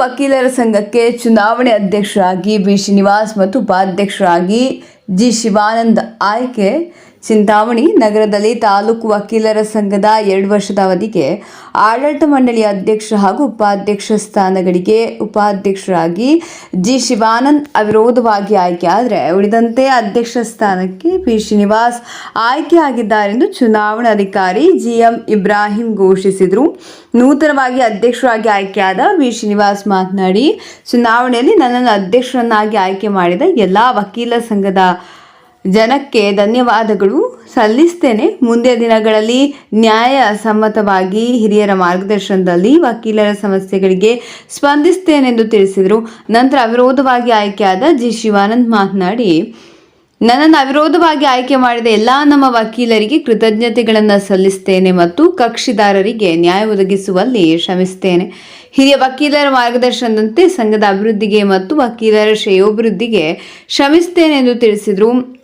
ವಕೀಲರ ಸಂಘಕ್ಕೆ ಚುನಾವಣೆ ಅಧ್ಯಕ್ಷರಾಗಿ ಬಿ ಶ್ರೀನಿವಾಸ್ ಮತ್ತು ಉಪಾಧ್ಯಕ್ಷರಾಗಿ ಜಿ ಶಿವಾನಂದ್ ಆಯ್ಕೆ ಚಿಂತಾಮಣಿ ನಗರದಲ್ಲಿ ತಾಲೂಕು ವಕೀಲರ ಸಂಘದ ಎರಡು ವರ್ಷದ ಅವಧಿಗೆ ಆಡಳಿತ ಮಂಡಳಿಯ ಅಧ್ಯಕ್ಷ ಹಾಗೂ ಉಪಾಧ್ಯಕ್ಷ ಸ್ಥಾನಗಳಿಗೆ ಉಪಾಧ್ಯಕ್ಷರಾಗಿ ಜಿ ಶಿವಾನಂದ್ ಅವಿರೋಧವಾಗಿ ಆಯ್ಕೆಯಾದರೆ ಉಳಿದಂತೆ ಅಧ್ಯಕ್ಷ ಸ್ಥಾನಕ್ಕೆ ಪಿ ಶ್ರೀನಿವಾಸ್ ಆಯ್ಕೆಯಾಗಿದ್ದಾರೆಂದು ಚುನಾವಣಾಧಿಕಾರಿ ಜಿಎಂ ಇಬ್ರಾಹಿಂ ಘೋಷಿಸಿದರು. ನೂತನವಾಗಿ ಅಧ್ಯಕ್ಷರಾಗಿ ಆಯ್ಕೆಯಾದ ವಿ ಶ್ರೀನಿವಾಸ್ ಮಾತನಾಡಿ, ಚುನಾವಣೆಯಲ್ಲಿ ನನ್ನನ್ನು ಅಧ್ಯಕ್ಷರನ್ನಾಗಿ ಆಯ್ಕೆ ಮಾಡಿದ ಎಲ್ಲ ವಕೀಲ ಸಂಘದ ಜನಕ್ಕೆ ಧನ್ಯವಾದಗಳು. ಸಲ್ಲಿಸ್ತೇನೆ. ಮುಂದಿನ ದಿನಗಳಲ್ಲಿ ನ್ಯಾಯ ಸಮ್ಮತವಾಗಿ ಹಿರಿಯರ ಮಾರ್ಗದರ್ಶನದಲ್ಲಿ ವಕೀಲರ ಸಮಸ್ಯೆಗಳಿಗೆ ಸ್ಪಂದಿಸ್ತೇನೆಂದು ತಿಳಿಸಿದರು. ನಂತರ ಅವಿರೋಧವಾಗಿ ಆಯ್ಕೆಯಾದ ಜಿ. ಶಿವಾನಂದ್ ಮಾತನಾಡಿ, ನನ್ನನ್ನು ಅವಿರೋಧವಾಗಿ ಆಯ್ಕೆ ಮಾಡಿದ ಎಲ್ಲ ನಮ್ಮ ವಕೀಲರಿಗೆ ಕೃತಜ್ಞತೆಗಳನ್ನು ಸಲ್ಲಿಸ್ತೇನೆ ಮತ್ತು ಕಕ್ಷಿದಾರರಿಗೆ ನ್ಯಾಯ ಒದಗಿಸುವಲ್ಲಿ ಶ್ರಮಿಸ್ತೇನೆ. ಹಿರಿಯ ವಕೀಲರ ಮಾರ್ಗದರ್ಶನದಂತೆ ಸಂಘದ ಅಭಿವೃದ್ಧಿಗೆ ಮತ್ತು ವಕೀಲರ ಶ್ರೇಯೋಭಿವೃದ್ಧಿಗೆ ಶ್ರಮಿಸ್ತೇನೆ ಎಂದು ತಿಳಿಸಿದರು.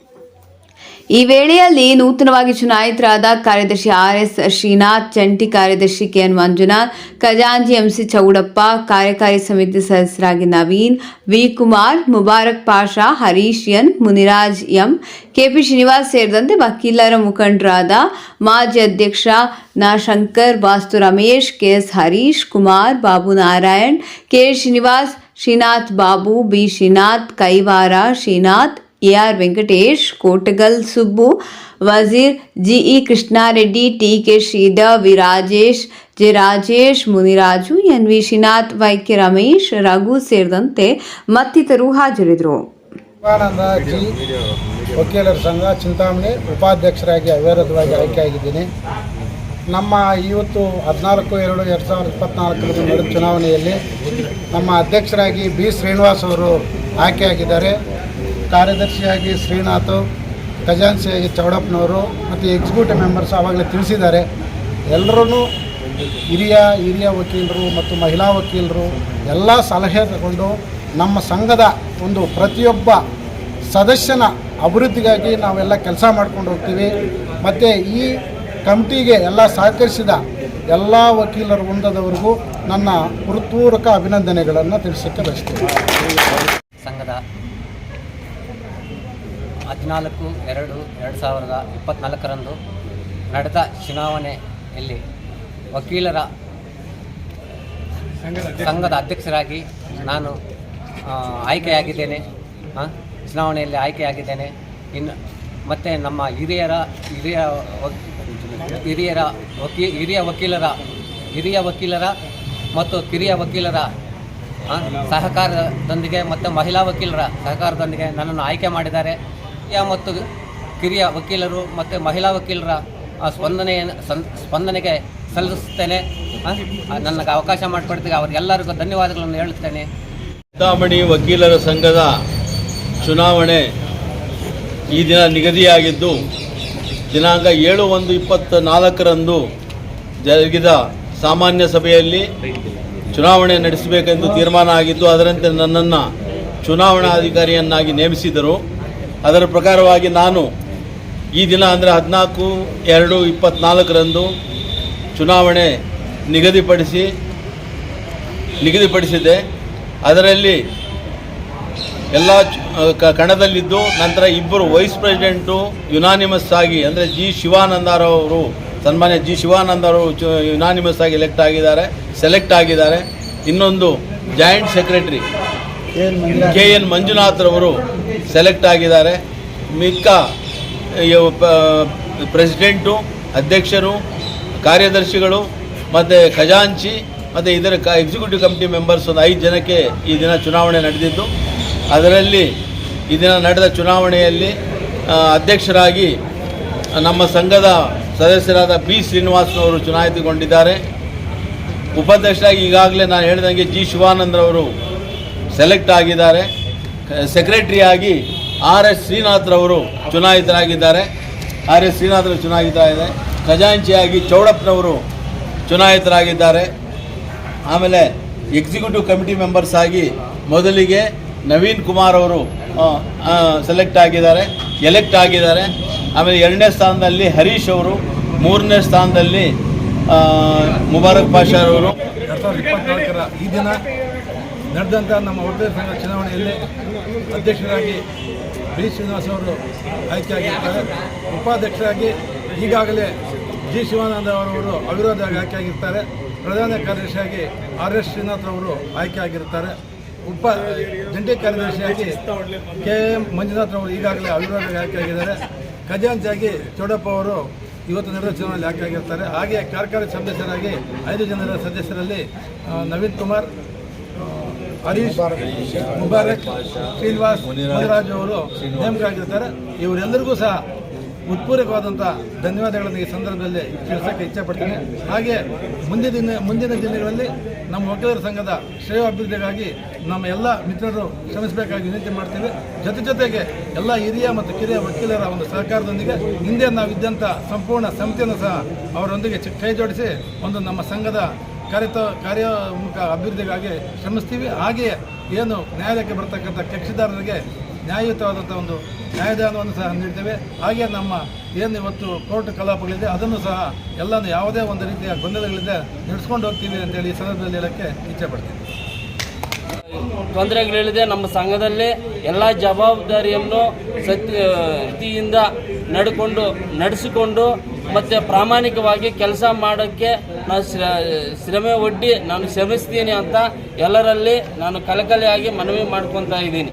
ಈ ವೇಳೆಯಲ್ಲಿ ನೂತನವಾಗಿ ಚುನಾಯಿತರಾದ ಕಾರ್ಯದರ್ಶಿ ಆರ್ ಎಸ್ ಶ್ರೀನಾಥ್, ಜಂಟಿ ಕಾರ್ಯದರ್ಶಿ ಕೆ ಎನ್ ಮಂಜುನಾಥ್ ಖಜಾಂಜಿ ಎಂಸಿ ಚೌಡಪ್ಪ, ಕಾರ್ಯಕಾರಿ ಸಮಿತಿ ಸದಸ್ಯರಾಗಿ Naveen, V Kumar, Mubarak Pasha, Harish N, Muniraj M KP Srinivas ಸೇರಿದಂತೆ ವಕೀಲರ ಮುಖಂಡರಾದ ಮಾಜಿ ಅಧ್ಯಕ್ಷ ನಾ Shankar, Vastu Ramesh KS Harish, Kumar, Babu Narayan, K Srinivas, Srinath Babu, B Srinath, Kaivara Srinath AR Venkatesh, Kotagal Subbu, Wazir E. Krishnareddy, T. K. Sridhar V Rajesh J. Rajesh, Muniraju, N. V. Srinath, YK Ramesh, Raghu ಸೇರಿದಂತೆ ಮತ್ತಿತರರು ಹಾಜರಿದ್ದರು. ವಕೀಲರ ಸಂಘ ಚಿಂತಾಮಣಿ ಉಪಾಧ್ಯಕ್ಷರಾಗಿ ಅವಿರೋಧವಾಗಿ ಆಯ್ಕೆಯಾಗಿದ್ದೀನಿ. ನಮ್ಮ ಇವತ್ತು ಹದಿನಾಲ್ಕು, ಎರಡು ಎರಡು ಸಾವಿರದ ಇಪ್ಪತ್ತ್ನಾಲ್ಕರಲ್ಲಿ ನಡೆದ ಚುನಾವಣೆಯಲ್ಲಿ ನಮ್ಮ ಅಧ್ಯಕ್ಷರಾಗಿ ಬಿ. ಶ್ರೀನಿವಾಸ್ ಅವರು ಆಯ್ಕೆಯಾಗಿದ್ದಾರೆ. ಕಾರ್ಯದರ್ಶಿಯಾಗಿ ಶ್ರೀನಾಥ್ ಖಜಾನ್ಸಿಯಾಗಿ ಚೌಡಪ್ಪನವರು ಮತ್ತು ಎಕ್ಸಿಕ್ಯೂಟಿವ್ ಮೆಂಬರ್ಸ್ ಆವಾಗಲೇ ತಿಳಿಸಿದ್ದಾರೆ. ಎಲ್ಲರೂ ಹಿರಿಯ ಹಿರಿಯ ವಕೀಲರು ಮತ್ತು ಮಹಿಳಾ ವಕೀಲರು ಎಲ್ಲ ಸಲಹೆ ತಗೊಂಡು ನಮ್ಮ ಸಂಘದ ಒಂದು ಪ್ರತಿಯೊಬ್ಬ ಸದಸ್ಯನ ಅಭಿವೃದ್ಧಿಗಾಗಿ ನಾವೆಲ್ಲ ಕೆಲಸ ಮಾಡ್ಕೊಂಡು ಹೋಗ್ತೀವಿ. ಮತ್ತು ಈ ಕಮಿಟಿಗೆ ಎಲ್ಲ ಸಹಕರಿಸಿದ ಎಲ್ಲ ವಕೀಲರ ವೃಂದದವರಿಗೂ ನನ್ನ ಹೃತ್ಪೂರ್ವಕ ಅಭಿನಂದನೆಗಳನ್ನು ತಿಳಿಸಕ್ಕೆ ಬಯಸ್ತೀನಿ. ಸಂಘದ ಹದಿನಾಲ್ಕು, ಎರಡು ಎರಡು ಸಾವಿರದ ಇಪ್ಪತ್ತ್ನಾಲ್ಕರಂದು ನಡೆದ ಚುನಾವಣೆಯಲ್ಲಿ ವಕೀಲರ ಸಂಘದ ಅಧ್ಯಕ್ಷರಾಗಿ ನಾನು ಆಯ್ಕೆಯಾಗಿದ್ದೇನೆ. ಚುನಾವಣೆಯಲ್ಲಿ ಆಯ್ಕೆಯಾಗಿದ್ದೇನೆ. ಇನ್ನು ಮತ್ತು ನಮ್ಮ ಹಿರಿಯರ, ಹಿರಿಯ ಹಿರಿಯರ ವಕೀ ಹಿರಿಯ ವಕೀಲರ ಹಿರಿಯ ವಕೀಲರ ಮತ್ತು ಕಿರಿಯ ವಕೀಲರ ಸಹಕಾರದೊಂದಿಗೆ ಮತ್ತು ಮಹಿಳಾ ವಕೀಲರ ಸಹಕಾರದೊಂದಿಗೆ ನನ್ನನ್ನು ಆಯ್ಕೆ ಮಾಡಿದ್ದಾರೆ. ಮತ್ತು ಕಿರಿಯ ವಕೀಲರು ಮತ್ತು ಮಹಿಳಾ ವಕೀಲರ ಆ, ಸ್ಪಂದನೆಯನ್ನು ಸಂ- ಸ್ಪಂದನೆಗೆ ಸಲ್ಲಿಸುತ್ತೇನೆ. ನನಗೆ ಅವಕಾಶ ಮಾಡಿಕೊಡ್ತೀವಿ ಅವರಿಗೆಲ್ಲರಿಗೂ ಧನ್ಯವಾದಗಳನ್ನು ಹೇಳುತ್ತೇನೆ. ಚಿಂತಾಮಣಿ ವಕೀಲರ ಸಂಘದ ಚುನಾವಣೆ ಈ ದಿನ ನಿಗದಿಯಾಗಿದ್ದು ದಿನಾಂಕ ಏಳು ಒಂದು ಇಪ್ಪತ್ತ ನಾಲ್ಕರಂದು ಜರುಗಿದ ಸಾಮಾನ್ಯ ಸಭೆಯಲ್ಲಿ ಚುನಾವಣೆ ನಡೆಸಬೇಕೆಂದು ತೀರ್ಮಾನ ಆಗಿದ್ದು, ಅದರಂತೆ ನನ್ನನ್ನು ಚುನಾವಣಾಧಿಕಾರಿಯನ್ನಾಗಿ ನೇಮಿಸಿದರು. ಅದರ ಪ್ರಕಾರವಾಗಿ ನಾನು ಈ ದಿನ ಅಂದರೆ ಹದಿನಾಲ್ಕು ಎರಡು ಇಪ್ಪತ್ತ್ನಾಲ್ಕರಂದು ಚುನಾವಣೆ ನಿಗದಿಪಡಿಸಿ ನಿಗದಿಪಡಿಸಿದೆ ಅದರಲ್ಲಿ ಎಲ್ಲ ಕಣದಲ್ಲಿದ್ದು, ನಂತರ ಇಬ್ಬರು ವೈಸ್ ಪ್ರೆಸಿಡೆಂಟು ಯುನಾನಿಮಸ್ ಆಗಿ, ಅಂದರೆ ಜಿ ಶಿವಾನಂದರವರು ಸನ್ಮಾನ್ಯ ಜಿ ಶಿವಾನಂದರವರು ಯುನಾನಿಮಸ್ ಆಗಿ ಎಲೆಕ್ಟ್ ಆಗಿದ್ದಾರೆ ಸೆಲೆಕ್ಟ್ ಆಗಿದ್ದಾರೆ. ಇನ್ನೊಂದು ಜಾಯಿಂಟ್ ಸೆಕ್ರೆಟರಿ ಕೆ ಎನ್ ಮಂಜುನಾಥ್ರವರು ಸೆಲೆಕ್ಟ್ ಆಗಿದ್ದಾರೆ. ಮಿಕ್ಕ ಪ್ರೆಸಿಡೆಂಟು ಅಧ್ಯಕ್ಷರು, ಕಾರ್ಯದರ್ಶಿಗಳು, ಮತ್ತು ಖಜಾಂಚಿ, ಮತ್ತು ಇದರ ಕ ಎಕ್ಸಿಕ್ಯೂಟಿವ್ ಕಮಿಟಿ ಮೆಂಬರ್ಸ್ ಒಂದು ಐದು ಜನಕ್ಕೆ ಈ ದಿನ ಚುನಾವಣೆ ನಡೆದಿದ್ದು. ಅದರಲ್ಲಿ ಇದಿನ ನಡೆದ ಚುನಾವಣೆಯಲ್ಲಿ ಅಧ್ಯಕ್ಷರಾಗಿ ನಮ್ಮ ಸಂಘದ ಸದಸ್ಯರಾದ ಬಿ ಶ್ರೀನಿವಾಸನವರು ಚುನಾಯಿತಗೊಂಡಿದ್ದಾರೆ. ಉಪಾಧ್ಯಕ್ಷರಾಗಿ ಈಗಾಗಲೇ ನಾನು ಹೇಳಿದಂಗೆ ಜಿ ಶಿವಾನಂದ್ರವರು ಸೆಲೆಕ್ಟ್ ಆಗಿದ್ದಾರೆ. ಸೆಕ್ರೆಟರಿಯಾಗಿ ಆರ್ ಎಸ್ ಶ್ರೀನಾಥ್ರವರು ಚುನಾಯಿತರಾಗಿದ್ದಾರೆ. ಆರ್ ಎಸ್ ಶ್ರೀನಾಥ್ರವರು ಚುನಾಯಿತರಾಗಿದೆ. ಖಜಾಂಚಿಯಾಗಿ ಚೌಡಪ್ಪನವರು ಚುನಾಯಿತರಾಗಿದ್ದಾರೆ. ಆಮೇಲೆ ಎಕ್ಸಿಕ್ಯೂಟಿವ್ ಕಮಿಟಿ ಮೆಂಬರ್ಸ್ ಆಗಿ ಮೊದಲಿಗೆ ನವೀನ್ ಕುಮಾರ್ ಅವರು ಸೆಲೆಕ್ಟ್ ಆಗಿದ್ದಾರೆ ಎಲೆಕ್ಟ್ ಆಗಿದ್ದಾರೆ. ಆಮೇಲೆ ಎರಡನೇ ಸ್ಥಾನದಲ್ಲಿ ಹರೀಶ್ ಅವರು, ಮೂರನೇ ಸ್ಥಾನದಲ್ಲಿ ಮುಬಾರಕ್ ಪಾಷಾ ಅವರು. ಎರಡು ಸಾವಿರದ ಇಪ್ಪತ್ನಾಲ್ಕರ ಈ ದಿನ ನಡೆದಂಥ ನಮ್ಮ ಒಕ್ಕಲಿಗರ ಸಂಘ ಚುನಾವಣೆಯಲ್ಲಿ ಅಧ್ಯಕ್ಷರಾಗಿ ಬಿ ಶ್ರೀನಿವಾಸ್ ಅವರು ಆಯ್ಕೆಯಾಗಿರ್ತಾರೆ. ಉಪಾಧ್ಯಕ್ಷರಾಗಿ ಈಗಾಗಲೇ ಜಿ ಶಿವಾನಂದ ಅವರವರು ಅವಿರೋಧವಾಗಿ ಆಯ್ಕೆಯಾಗಿರ್ತಾರೆ. ಪ್ರಧಾನ ಕಾರ್ಯದರ್ಶಿಯಾಗಿ ಆರ್ ಎಸ್ ಶ್ರೀನಾಥ್ ಅವರು ಆಯ್ಕೆಯಾಗಿರ್ತಾರೆ. ಉಪ ಜಂಟಿ ಕಾರ್ಯದರ್ಶಿಯಾಗಿ ಕೆ ಎಂ ಮಂಜುನಾಥ್ ಅವರು ಈಗಾಗಲೇ ಅವಿರೋಧವಾಗಿ ಆಯ್ಕೆಯಾಗಿದ್ದಾರೆ ಖಜಾಂಚಿಯಾಗಿ ಚೌಡಪ್ಪ ಅವರು ಇವತ್ತು ನಡೆದ ಚುನಾವಣೆಯಲ್ಲಿ ಆಯ್ಕೆಯಾಗಿರ್ತಾರೆ ಹಾಗೆ ಕಾರ್ಯಕಾರಿ ಸದಸ್ಯರಾಗಿ ಐದು ಜನರ ಸದಸ್ಯರಲ್ಲಿ ನವೀನ್ ಕುಮಾರ್ ಹರೀಶ್, ಮುಬಾರಕ್, ಶ್ರೀನಿವಾಸ್ ಮುನಿರಾಜ್ ಅವರು ನೇಮಕ ಆಗಿರ್ತಾರೆ ಇವರೆಲ್ಲರಿಗೂ ಸಹ ಉತ್ಪೂರ್ವಕವಾದಂಥ ಧನ್ಯವಾದಗಳನ್ನು ಈ ಸಂದರ್ಭದಲ್ಲಿ ತಿಳಿಸೋಕ್ಕೆ ಇಚ್ಛೆಪಡ್ತೀನಿ. ಹಾಗೆ ಮುಂದಿನ ದಿನ, ಮುಂದಿನ ದಿನಗಳಲ್ಲಿ ನಮ್ಮ ವಕೀಲರ ಸಂಘದ ಶ್ರೇಯೋಭಿವೃದ್ಧಿಗಾಗಿ ನಮ್ಮ ಎಲ್ಲ ಮಿತ್ರರು ಶ್ರಮಿಸಬೇಕಾಗಿ ವಿನಂತಿ ಮಾಡ್ತೀವಿ. ಜೊತೆ ಜೊತೆಗೆ ಎಲ್ಲ ಹಿರಿಯ ಮತ್ತು ಕಿರಿಯ ವಕೀಲರ ಒಂದು ಸಹಕಾರದೊಂದಿಗೆ ಹಿಂದೆ ನಾವಿದ್ದಂಥ ಸಂಪೂರ್ಣ ಸಮಿತಿಯನ್ನು ಸಹ ಅವರೊಂದಿಗೆ ಕೈ ಜೋಡಿಸಿ ಒಂದು ನಮ್ಮ ಸಂಘದ ಕಾರ್ಯತ ಕಾರ್ಯೋನ್ಮುಖ ಅಭಿವೃದ್ಧಿಗಾಗಿ ಶ್ರಮಿಸ್ತೀವಿ. ಹಾಗೆಯೇ ಏನು ನ್ಯಾಯಾಲಯಕ್ಕೆ ಬರ್ತಕ್ಕಂಥ ಕಕ್ಷಿದಾರರಿಗೆ ನ್ಯಾಯಯುತವಾದಂಥ ಒಂದು ನ್ಯಾಯದಾನವನ್ನು ಸಹ ನೀಡ್ತೇವೆ. ಹಾಗೆ ನಮ್ಮ ಏನು ಇವತ್ತು ಕೋರ್ಟ್ ಕಲಾಪಗಳಿದೆ, ಅದನ್ನು ಸಹ ಎಲ್ಲನೂ ಯಾವುದೇ ಒಂದು ರೀತಿಯ ಗೊಂದಲಗಳಿಂದ ನಡೆಸ್ಕೊಂಡು ಹೋಗ್ತೀವಿ ಅಂತೇಳಿ ಈ ಸಂದರ್ಭದಲ್ಲಿ ಹೇಳೋಕ್ಕೆ ಇಚ್ಛೆಪಡ್ತೀನಿ ತೊಂದರೆಗಳಿಲ್ಲದೆ ನಮ್ಮ ಸಂಘದಲ್ಲಿ ಎಲ್ಲ ಜವಾಬ್ದಾರಿಯನ್ನು ಸತ್ಯ ರೀತಿಯಿಂದ ನಡ್ಕೊಂಡು, ನಡೆಸಿಕೊಂಡು ಮತ್ತು ಪ್ರಾಮಾಣಿಕವಾಗಿ ಕೆಲಸ ಮಾಡೋಕ್ಕೆ ನಾನು ಶ್ರ ಶ್ರಮೆ ಒಡ್ಡಿ ನಾನು ಶ್ರಮಿಸ್ತೀನಿ ಅಂತ ಎಲ್ಲರಲ್ಲಿ ನಾನು ಕಲಕಲೆಯಾಗಿ ಮನವಿ ಮಾಡ್ಕೊತಾ ಇದ್ದೀನಿ.